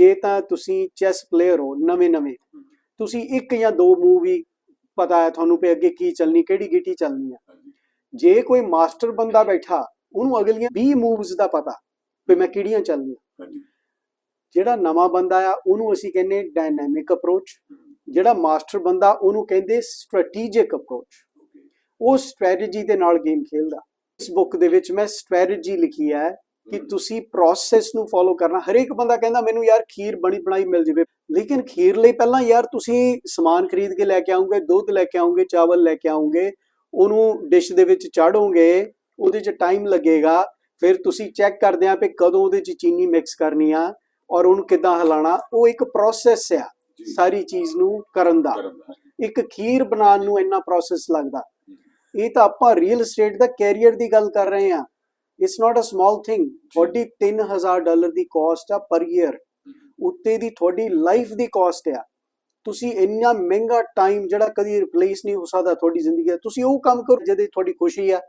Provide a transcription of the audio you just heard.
ਜੇ ਤਾਂ ਤੁਸੀਂ ਚੈਸ ਪਲੇਅਰ ਹੋ ਨਵੇਂ ਨਵੇਂ ਤੁਸੀਂ ਇੱਕ ਜਾਂ ਦੋ ਮੂਵੀ ਪਤਾ ਹੈ ਤੁਹਾਨੂੰ ਵੀ ਅੱਗੇ ਕੀ ਚੱਲਣੀ ਕਿਹੜੀ ਗਿੱਟੀ ਚੱਲਣੀ ਹੈ। ਜੇ ਕੋਈ ਮਾਸਟਰ ਬੰਦਾ ਬੈਠਾ ਉਹਨੂੰ ਅਗਲੀਆਂ 20 ਮੂਵਸ ਦਾ ਪਤਾ ਵੀ ਮੈਂ ਕਿਹੜੀਆਂ ਚੱਲਣੀਆਂ। ਜਿਹੜਾ ਨਵਾਂ ਬੰਦਾ ਆ ਉਹਨੂੰ ਅਸੀਂ ਕਹਿੰਦੇ ਡਾਇਨਾਮਿਕ ਅਪਰੋਚ ਜਿਹੜਾ ਮਾਸਟਰ ਬੰਦਾ ਉਹਨੂੰ ਕਹਿੰਦੇ ਸਟ੍ਰੈਟੇਜਿਕ ਅਪਰੋਚ ਉਹ ਸਟ੍ਰੈਟਜੀ ਦੇ ਨਾਲ ਗੇਮ ਖੇਲਦਾ। ਇਸ ਬੁੱਕ ਦੇ ਵਿੱਚ ਮੈਂ ਸਟ੍ਰੈਟਜੀ ਲਿਖੀ ਹੈ। ਕਿ ਤੁਸੀਂ ਪ੍ਰੋਸੈਸ ਨੂੰ ਫੋਲੋ ਕਰਨਾ ਹਰੇਕ ਬੰਦਾ ਕਹਿੰਦਾ ਮੈਨੂੰ ਯਾਰ ਖੀਰ ਬਣੀ ਬਣਾਈ ਮਿਲ ਜਾਵੇ ਲੇਕਿਨ ਖੀਰ ਲਈ ਪਹਿਲਾਂ ਯਾਰ ਤੁਸੀਂ ਸਮਾਨ ਖਰੀਦ ਕੇ ਲੈ ਕੇ ਆਉਂਗੇ ਦੁੱਧ ਲੈ ਕੇ ਆਉਂਗੇ ਚਾਵਲ ਲੈ ਕੇ ਆਉਂਗੇ ਉਹਨੂੰ ਡਿਸ਼ ਦੇ ਵਿੱਚ ਚਾੜੋਗੇ ਉਹਦੇ 'ਚ ਟਾਈਮ ਲੱਗੇਗਾ ਫਿਰ ਤੁਸੀਂ ਚੈੱਕ ਕਰਦੇ ਆ ਕਿ ਕਦੋਂ ਉਹਦੇ 'ਚ ਚੀਨੀ ਮਿਕਸ ਕਰਨੀ ਆ ਔਰ ਉਹਨੂੰ ਕਿੱਦਾਂ ਹਿਲਾਣਾ ਉਹ ਇੱਕ ਪ੍ਰੋਸੈਸ ਆ ਸਾਰੀ ਚੀਜ਼ ਨੂੰ ਕਰਨ ਦਾ। ਇੱਕ ਖੀਰ ਬਣਾਉਣ ਨੂੰ ਇੰਨਾ ਪ੍ਰੋਸੈਸ ਲੱਗਦਾ। ਇਹ ਤਾਂ ਆਪਾਂ ਰੀਅਲ ਏਸਟੇਟ ਦਾ ਕੈਰੀਅਰ ਦੀ ਗੱਲ ਕਰ ਰਹੇ ਹਾਂ it's not a small thing ਤੁਹਾਡੀ 3000 ਡਾਲਰ ਦੀ ਕਾਸਟ ਆ ਪਰ ਈਅਰ ਉੱਤੇ ਦੀ ਤੁਹਾਡੀ ਲਾਈਫ ਦੀ ਕਾਸਟ ਆ। ਤੁਸੀਂ ਇੰਨਾ ਮਹਿੰਗਾ ਟਾਈਮ ਜਿਹੜਾ ਕਦੀ ਰਿਪਲੇਸ ਨਹੀਂ ਹੋ ਸਕਦਾ ਤੁਹਾਡੀ ਜ਼ਿੰਦਗੀ ਦਾ। ਤੁਸੀਂ ਉਹ ਕੰਮ ਕਰੋ ਜਿਹਦੇ ਤੁਹਾਡੀ ਖੁਸ਼ੀ ਆ।